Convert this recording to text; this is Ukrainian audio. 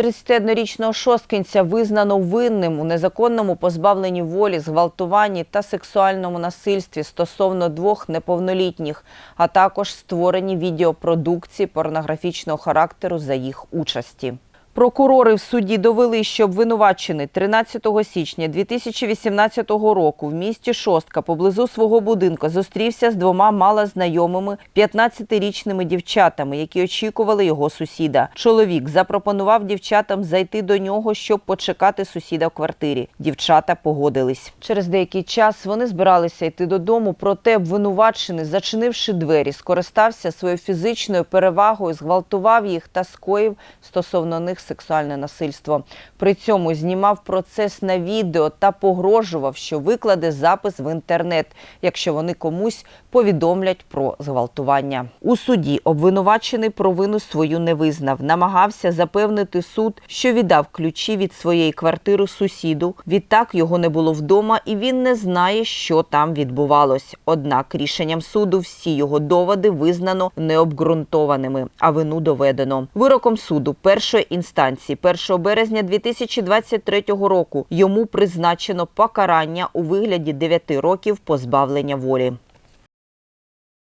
31-річного шосткинця визнано винним у незаконному позбавленні волі, зґвалтуванні та сексуальному насильстві стосовно двох неповнолітніх, а також створенні відеопродукції порнографічного характеру за їх участі. Прокурори в суді довели, що обвинувачений 13 січня 2018 року в місті Шостка поблизу свого будинку зустрівся з двома малознайомими 15-річними дівчатами, які очікували його сусіда. Чоловік запропонував дівчатам зайти до нього, щоб почекати сусіда в квартирі. Дівчата погодились. Через деякий час вони збиралися йти додому, проте обвинувачений, зачинивши двері, скористався своєю фізичною перевагою, зґвалтував їх та скоїв стосовно них сексуальне насильство. При цьому знімав процес на відео та погрожував, що викладе запис в інтернет, якщо вони комусь повідомлять про зґвалтування. У суді обвинувачений провину свою не визнав, намагався запевнити суд, що віддав ключі від своєї квартири сусіду. Відтак його не було вдома, і він не знає, що там відбувалось. Однак рішенням суду всі його доводи визнано необґрунтованими, а вину доведено. Вироком суду першої інстанції 1 березня 2023 року йому призначено покарання у вигляді 9 років позбавлення волі.